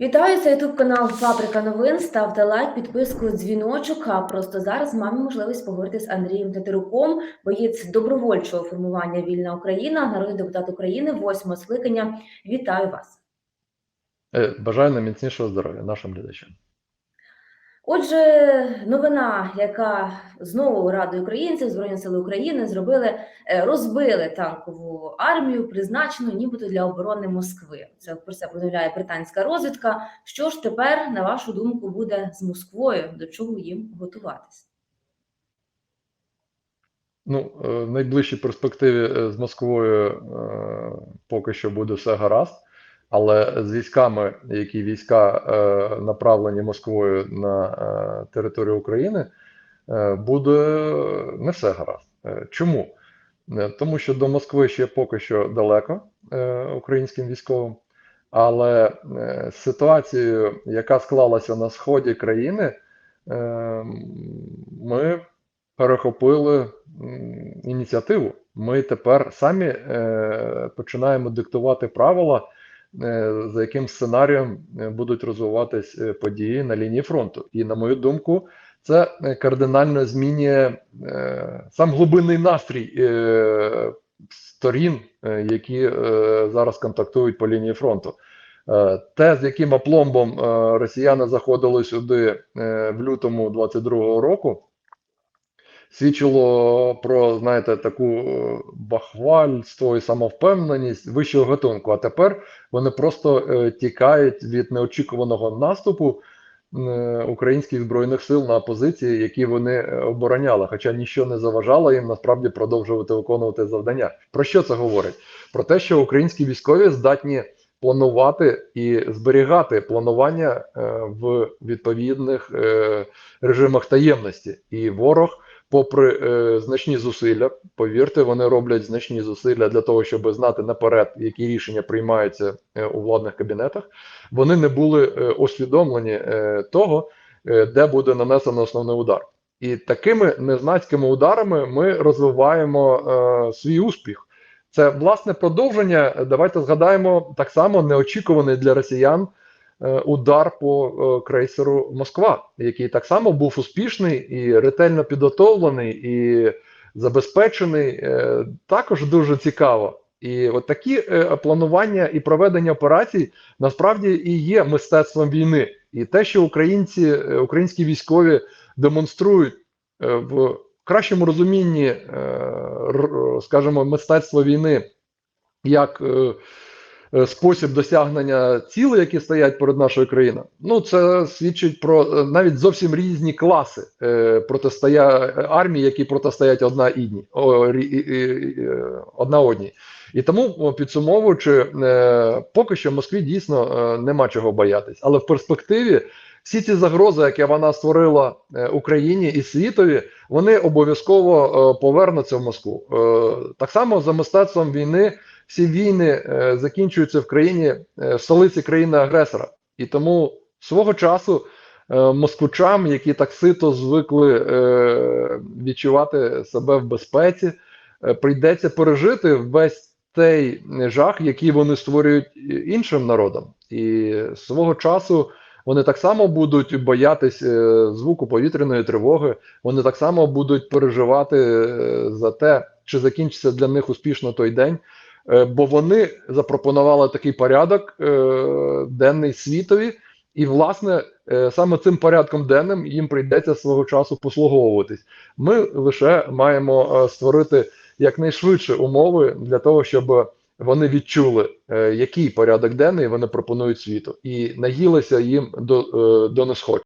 Вітаю, це ютуб канал Фабрика новин. Ставте лайк, підписку, дзвіночок. А просто зараз маємо можливість поговорити з Андрієм Тетеруком, боєць добровольчого формування Вільна Україна, народний депутат України, восьмого скликання. Вітаю вас. Е, Бажаю найміцнішого здоров'я нашим глядачам. Отже, новина, яка знову радує українців, Збройні сили України зробили, е, розбили танкову армію, призначену нібито для оборони Москви. Це про це повідомляє британська розвідка. Що ж тепер, на вашу думку, буде з Москвою? До чого їм готуватися? Ну, е, в найближчій перспективі е, з Москвою е, поки що буде все гаразд, але з військами, які війська е, направлені Москвою на е, територію України, е, буде не все гаразд. Е, Чому? Е, Тому що до Москви ще поки що далеко е, українським військовим, але е, з ситуацією, яка склалася на сході країни, е, ми перехопили ініціативу. Ми тепер самі е, починаємо диктувати правила, за яким сценарієм е, будуть розвиватись е, події на лінії фронту. І, на мою думку, це е, кардинально змінює е, сам глибинний настрій е, сторін, е, які е, зараз контактують по лінії фронту. Е, Те, з яким опломбом е, росіяни заходили сюди е, в лютому 22-го року, свідчило про, знаєте, таку е, бахвальство і самовпевненість вищого гатунку. А тепер вони просто е, тікають від неочікуваного наступу е, українських збройних сил на позиції, які вони е, обороняли, хоча нічого не заважало їм насправді продовжувати виконувати завдання. Про що це говорить? Про те, що українські військові здатні планувати і зберігати планування е, в відповідних е, режимах таємності, і ворог попри е, значні зусилля, повірте, вони роблять значні зусилля для того, щоб знати наперед, які рішення приймаються е, у владних кабінетах. Вони не були е, освідомлені е, того, е, де буде нанесено основний удар. І такими незнацькими ударами ми розвиваємо е, свій успіх. Це власне продовження. Давайте згадаємо так само неочікуваний для росіян удар по е, крейсеру Москва, який так само був успішний і ретельно підготовлений і забезпечений. Е, Також дуже цікаво. І от такі е, планування і проведення операцій насправді і є мистецтвом війни. І те, що українці, е, українські військові демонструють е, в кращому розумінні, е, скажімо, мистецтва війни як е, е, спосіб досягнення цілей, які стоять перед нашою країною, ну це свідчить про е, навіть зовсім різні класи е, протистоя армії, які протистоять одна інні, і- і- і, е, одна одній. І тому, підсумовуючи, е, поки що Москві дійсно е, нема чого боятись, але в перспективі всі ці загрози, які вона створила е, Україні і світові, вони обов'язково е, повернуться в Москву. Е, Так само за мистецтвом війни всі війни е, закінчуються в країні в столиці країни-агресора. І тому свого часу москвичам, які так сито звикли відчувати себе в безпеці, прийдеться пережити весь цей жах, який вони створюють іншим народам. І свого часу вони так само будуть боятись е, звуку повітряної тривоги, вони так само будуть переживати е, за те, чи закінчиться для них успішно той день. Е, Бо вони запропонували такий порядок денний світові, і, власне, саме цим порядком денним їм прийдеться свого часу послуговуватись. Ми лише маємо створити якнайшвидше умови для того, щоб вони відчули, е, який порядок денний вони пропонують світу, і наїлися їм до, е, до несходження.